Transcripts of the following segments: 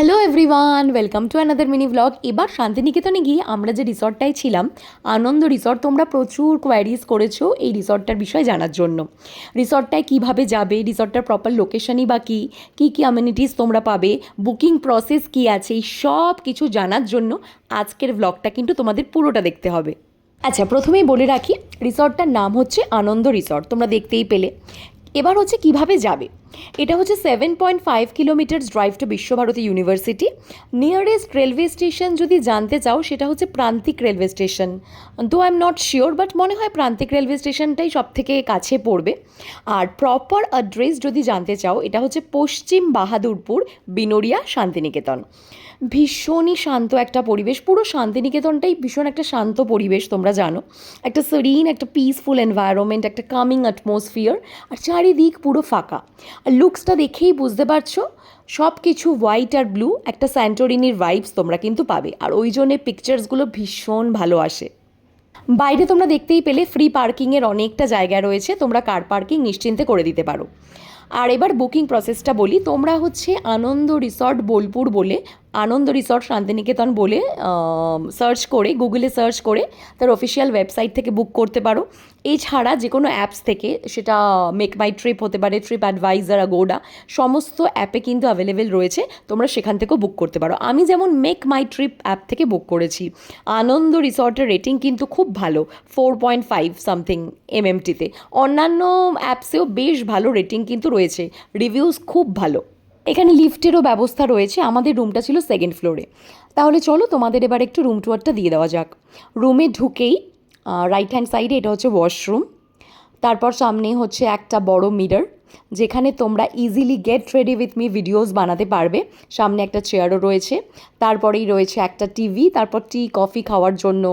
Hello everyone welcome to another mini vlog এবার শান্তিনিকেতনে গিয়ে আমরা যে রিসর্টটায় ছিলাম, আনন্দ রিসর্ট তোমরা প্রচুর কোয়ারিজ করেছ এই রিসর্টটার বিষয়ে জানার জন্য। রিসর্টটায় কীভাবে যাবে, রিসর্টটার প্রপার লোকেশনই বা কী কী কী অ্যামিনিটিস তোমরা পাবে বুকিং প্রসেস কী আছে, এই সব কিছু জানার জন্য আজকের ব্লগটা কিন্তু তোমাদের পুরোটা দেখতে হবে। আচ্ছা প্রথমেই বলে রাখি, রিসর্টটার নাম হচ্ছে আনন্দ রিসর্ট, তোমরা দেখতেই পেলে। এবার হচ্ছে কীভাবে যাবে? এটা হচ্ছে seven point five kilometres drive to Visva Bharati university nearest railway station যদি জানতে চাও, সেটা হচ্ছে Prantik railway station though I am not sure but মনে হয় প্রান্তিক রেলওয়ে স্টেশনটাই সব থেকে কাছে পড়বে। আর প্রপার অ্যাড্রেস যদি জানতে চাও, এটা হচ্ছে পশ্চিম বাহাদুরপুর, বিনোরিয়া, শান্তিনিকেতন। ভীষণই শান্ত একটা পরিবেশ। পুরো শান্তিনিকেতনটাই ভীষণ একটা শান্ত পরিবেশ, তোমরা জানো। একটা সেরিন একটা পিসফুল এনভায়রনমেন্ট একটা কামিং অ্যাটমসফিয়ার আর চারিদিক পুরো ফাঁকা। লুকসটা দেখেই বুঝতে পারছ সব কিছু হোয়াইট আর ব্লু একটা স্যান্টোরিনির ভাইবস তোমরা কিন্তু পাবে। আর ওই জন্যে পিকচার্সগুলো ভীষণ ভালো আসে। বাইরে তোমরা দেখতেই পেলে ফ্রি পার্কিংয়ের অনেকটা জায়গা রয়েছে, তোমরা কার পার্কিং নিশ্চিন্তে করে দিতে পারো। আর এবার বুকিং প্রসেসটা বলি। তোমরা হচ্ছে আনন্দ রিসর্ট বোলপুর বলে, আনন্দ রিসর্ট শান্তিনিকেতন বলে সার্চ করে গুগলে সার্চ করে তার অফিসিয়াল ওয়েবসাইট থেকে বুক করতে পারো। এছাড়া যে কোনো অ্যাপস থেকে সেটা মেক মাই ট্রিপ হতে পারে ট্রিপ অ্যাডভাইজার আগোডা সমস্ত অ্যাপে কিন্তু অ্যাভেলেবেল রয়েছে। তোমরা সেখান থেকেও বুক করতে পারো। আমি যেমন মেক মাই ট্রিপ অ্যাপ থেকে বুক করেছি, আনন্দ রিসর্টের রেটিং কিন্তু খুব ভালো ফোর পয়েন্ট ফাইভ সামথিং এমএমটিতে অন্যান্য অ্যাপসেও বেশ ভালো রেটিং কিন্তু রয়েছে। রিভিউজ খুব ভালো। এখানে লিফটেরও ব্যবস্থা রয়েছে। আমাদের রুমটা ছিল সেকেন্ড ফ্লোরে তাহলে চলো তোমাদের এবার একটু রুম টুয়ারটা দিয়ে দেওয়া যাক। রুমে ঢুকেই রাইট হ্যান্ড সাইডে এটা হচ্ছে ওয়াশরুম তারপর সামনে হচ্ছে একটা বড় মিরর যেখানে তোমরা easily get ready with me videos বানাতে পারবে। সামনে একটা চেয়ারও রয়েছে। তারপরেই রয়েছে একটা টিভি তারপর টি কফি খাওয়ার জন্য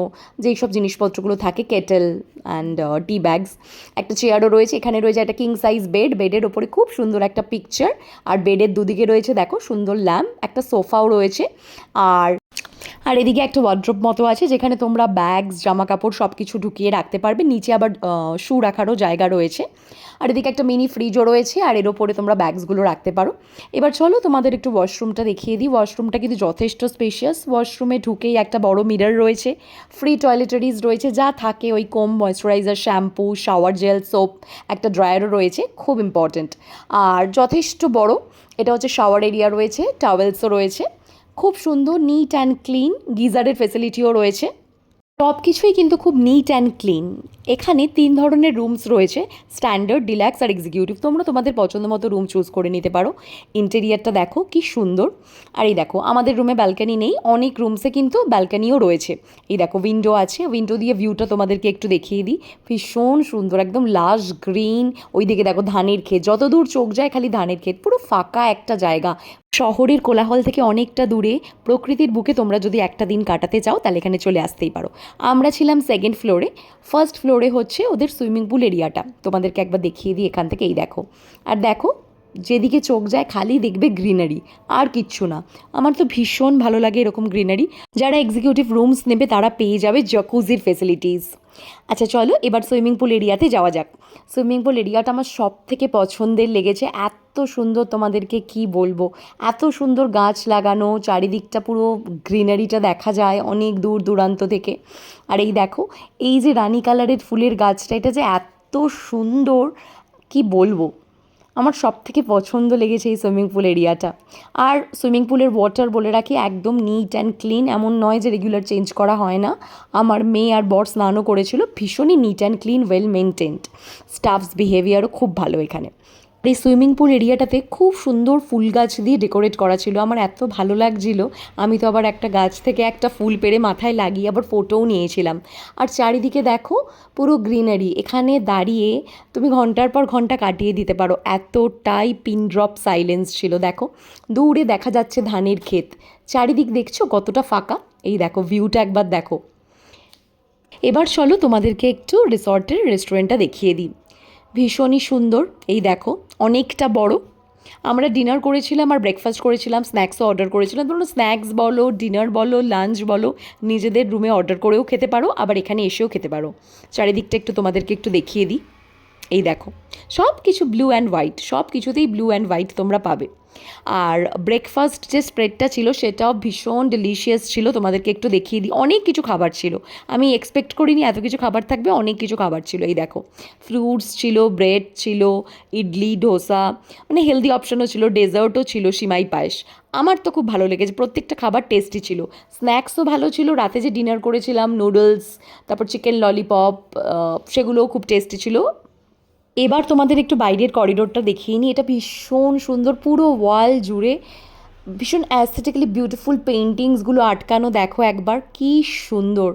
যেই সব জিনিসপত্রগুলো থাকে কেটেল অ্যান্ড টি ব্যাগস একটা চেয়ারও রয়েছে, এখানে রয়েছে একটা কিং সাইজ বেড বেডের ওপরে খুব সুন্দর একটা পিকচার আর বেডের দুদিকে রয়েছে, দেখো, সুন্দর ল্যাম্প একটা সোফাও রয়েছে। আর আর এদিকে একটা ওয়ার্ড্রোপ মতো আছে, যেখানে তোমরা ব্যাগস জামা কাপড় সব কিছু ঢুকিয়ে রাখতে পারবে। নিচে আবার শু রাখারও জায়গা রয়েছে। আর এদিকে একটা মিনি ফ্রিজও রয়েছে, আর এর ওপরে তোমরা ব্যাগসগুলো রাখতে পারো। এবার চলো তোমাদের একটু ওয়াশরুমটা দেখিয়ে দিই। ওয়াশরুমটা কিন্তু যথেষ্ট স্পেশিয়াস ওয়াশরুমে ঢুকেই একটা বড় মিরর রয়েছে। ফ্রি টয়লেটারিজ রয়েছে, যা থাকে ওই comb moisturiser shampoo shower gel soap একটা ড্রায়ারও রয়েছে, খুব ইম্পর্ট্যান্ট আর যথেষ্ট বড়, এটা হচ্ছে শাওয়ার এরিয়া রয়েছে টাওয়েলসও রয়েছে। খুব সুন্দর নিট অ্যান্ড ক্লিন গিজারের ফেসিলিটিও রয়েছে। সব কিছুই কিন্তু খুব নিট অ্যান্ড ক্লিন এখানে তিন ধরনের রুমস রয়েছে স্ট্যান্ডার্ড ডিল্যাক্স আর এক্সিকিউটিভ তোমরা তোমাদের পছন্দ মতো রুম চুজ করে নিতে পারো। ইন্টেরিয়ারটা দেখো, কি সুন্দর। আর এই দেখো, আমাদের রুমে ব্যালকানি নেই, অনেক রুমসে কিন্তু ব্যালকানিও রয়েছে। এই দেখো উইন্ডো আছে উইন্ডো দিয়ে ভিউটা তোমাদেরকে একটু দেখিয়ে দিই। ভীষণ সুন্দর, একদম লাশ গ্রিন ওইদিকে দেখো ধানের ক্ষেত যত দূর চোখ যায় খালি ধানের ক্ষেত, পুরো ফাঁকা একটা জায়গা। শহরের কোলাহল থেকে অনেকটা দূরে প্রকৃতির বুকে তোমরা যদি একটা দিন কাটাতে চাও, তাহলে এখানে চলে আসতেই পারো। আমরা ছিলাম সেকেন্ড ফ্লোরে ফার্স্ট ফ্লোরে হচ্ছে ওদের সুইমিং পুল এরিয়াটা তোমাদেরকে একবার দেখিয়ে দিই এখান থেকে, এই দেখো। আর দেখো যেদিকে চোখ যায় খালি দেখবে গ্রিনারি, আর কিচ্ছু না। আমার তো ভীষণ ভালো লাগে এরকম গ্রিনারি। যারা এক্সিকিউটিভ রুমস নেবে তারা পেয়ে যাবে জকুজির ফেসিলিটিস আচ্ছা চলো এবার সুইমিং পুল এরিয়াতে যাওয়া যাক। সুইমিং পুল এরিয়াটা আমার সব থেকে পছন্দের লেগেছে। এত সুন্দর তোমাদেরকে কি বলব? এত সুন্দর গাছ লাগানো, চারিদিকটা পুরো গ্রিনারিটা দেখা যায় অনেক দূর দূরান্ত থেকে। আর এই দেখো, এই যে রানী কালারের ফুলের গাছটা, এটা যে এত সুন্দর, কি বলব? আমার সব থেকে পছন্দ লেগেছে এই সুইমিং পুল এরিয়াটা। আর সুইমিং পুলের ওয়াটার বলে রাখি, একদম নিট অ্যান্ড ক্লিন এমন নয় যে রেগুলার চেঞ্জ করা হয় না। আমার মেয়ে আর বর স্নানও করেছিল, ভীষণই neat and clean well maintained staffs বিহেভিয়ারও খুব ভালো এখানে। এই সুইমিং পুল এরিয়াটাতে খুব সুন্দর ফুল গাছ দিয়ে ডেকোরেট করা ছিল। আমার এত ভালো লাগছিল, আমি তো আবার একটা গাছ থেকে একটা ফুল পেড়ে মাথায় লাগিয়ে আবার ফটোও নিয়েছিলাম। আর চারিদিকে দেখো, পুরো গ্রিনারি, এখানে দাঁড়িয়ে তুমি ঘণ্টার পর ঘণ্টা কাটিয়ে দিতে পারো। এতটাই পিন ড্রপ সাইলেন্স ছিল, দেখো। দূরে দেখা যাচ্ছে ধানের ক্ষেত। চারিদিক দেখছ কতটা ফাঁকা? এই দেখো, ভিউটা একবার দেখো। এবার চলো তোমাদেরকে একটু রিসর্টের রেস্টুরেন্টটা দেখিয়ে দিই। ভীষণই সুন্দর। এই দেখো, অনেকটা বড়। আমরা ডিনার করেছিলাম আর ব্রেকফাস্ট করেছিলাম স্ন্যাক্সও অর্ডার করেছিলাম। ধরুন স্ন্যাক্স বলো ডিনার বলো লাঞ্চ বলো, নিজেদের রুমে অর্ডার করেও খেতে পারো, আবার এখানে এসেও খেতে পারো। চারিদিকটা একটু তোমাদেরকে একটু দেখিয়ে দিই। এই দেখো সব কিছু ব্লু অ্যান্ড হোয়াইট সব কিছুতেই ব্লু অ্যান্ড হোয়াইট তোমরা পাবে। আর ব্রেকফাস্ট যে স্প্রেডটা ছিল, সেটাও ভীষণ ডেলিশিয়াস ছিল। তোমাদেরকে একটু দেখিয়ে দিই। অনেক কিছু খাবার ছিল। আমি এক্সপেক্ট করিনি এত কিছু খাবার থাকবে, অনেক কিছু খাবার ছিল। এই দেখো ফ্রুটস ছিল ব্রেড ছিল, ইডলি, ডোসা মানে হেলদি অপশনও ছিল ডেজার্টও ছিল, সিমাই পায়েস। আমার তো খুব ভালো লেগেছে। প্রত্যেকটা খাবার টেস্টি ছিল। স্ন্যাক্সও ভালো ছিল। রাতে যে ডিনার করেছিলাম নুডলস তারপর চিকেন ললিপপ সেগুলোও খুব টেস্টি ছিল। এবার তোমাদের একটু বাইরের করিডোরটা দেখিয়ে নিই। এটা ভীষণ সুন্দর, পুরো ওয়াল জুড়ে ভীষণ অ্যাস্থেটিক্যালি বিউটিফুল পেন্টিংসগুলো আটকানো, দেখো একবার, কি সুন্দর।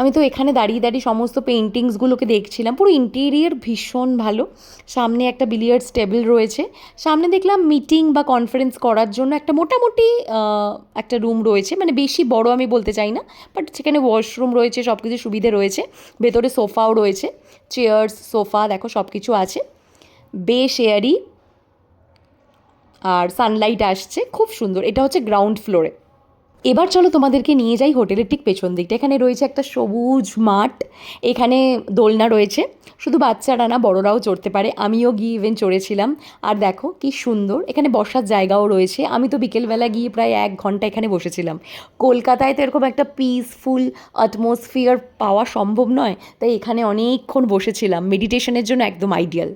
আমি তো এখানে দাঁড়িয়ে দাঁড়িয়ে সমস্ত পেন্টিংসগুলোকে দেখছিলাম। পুরো ইন্টেরিয়ার ভীষণ ভালো। সামনে একটা বিলিয়ার্ডস টেবিল রয়েছে। সামনে দেখলাম মিটিং বা কনফারেন্স করার জন্য একটা মোটামুটি একটা রুম রয়েছে। মানে বেশি বড় আমি বলতে চাই না বাট সেখানে ওয়াশরুম রয়েছে সব কিছু সুবিধে রয়েছে। ভেতরে সোফাও রয়েছে চেয়ার্স সোফা দেখো সব কিছু আছে। বেশ এয়ারি আর সানলাইট আসছে, খুব সুন্দর। এটা হচ্ছে গ্রাউন্ড ফ্লোরে এবার চলো তোমাদেরকে নিয়ে যাই হোটেলের ঠিক পেছন দিকটা। এখানে রয়েছে একটা সবুজ মাঠ, এখানে দোলনা রয়েছে। শুধু বাচ্চারা না, বড়রাও চড়তে পারে। আমিও গিয়ে ইভেন চড়েছিলাম। আর দেখো কি সুন্দর, এখানে বসার জায়গাও রয়েছে। আমি তো বিকেলবেলা গিয়ে প্রায় এক ঘণ্টা এখানে বসেছিলাম। কলকাতায় তো এরকম একটা পিসফুল অ্যাটমসফিয়ার পাওয়া সম্ভব নয়, তাই এখানে অনেকক্ষণ বসেছিলাম। মেডিটেশনের জন্য একদম আইডিয়াল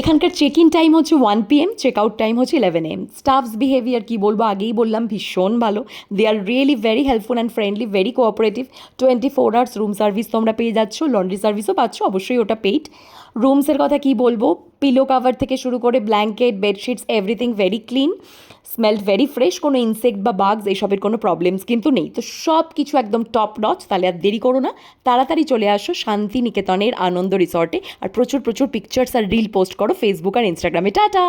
এখানকার চেক ইন টাইম হচ্ছে one P M check out time হচ্ছে ইলেভেন এম স্টাফস বিহেভিয়ার কী বলব? আগেই বললাম, ভীষণ ভালো। They are really very helpful and friendly very cooperative twenty four hours room service তোমরা পেয়ে যাচ্ছ লন্ড্রি সার্ভিসও পাচ্ছ, অবশ্যই ওটা পেইড রুমসের কথা কি বলব? পিলো কাভার থেকে শুরু করে blanket bedsheets everything very clean smelled very fresh কোনো ইনসেক্ট বা বাগস এইসবের কোনো প্রবলেমস কিন্তু নেই। তো সব কিছু একদম টপ নচ তাহলে আর দেরি করো না। তাড়াতাড়ি চলে আসো শান্তি নিকেতনের আনন্দ রিসর্টে আর প্রচুর প্রচুর পিকচার্স আর রিল পোস্ট করো ফেসবুক আর ইনস্টাগ্রামে টাটা!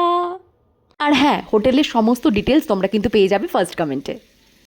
আর হ্যাঁ হোটেলের সমস্ত ডিটেলস তোমরা কিন্তু পেয়ে যাবে ফার্স্ট কমেন্টে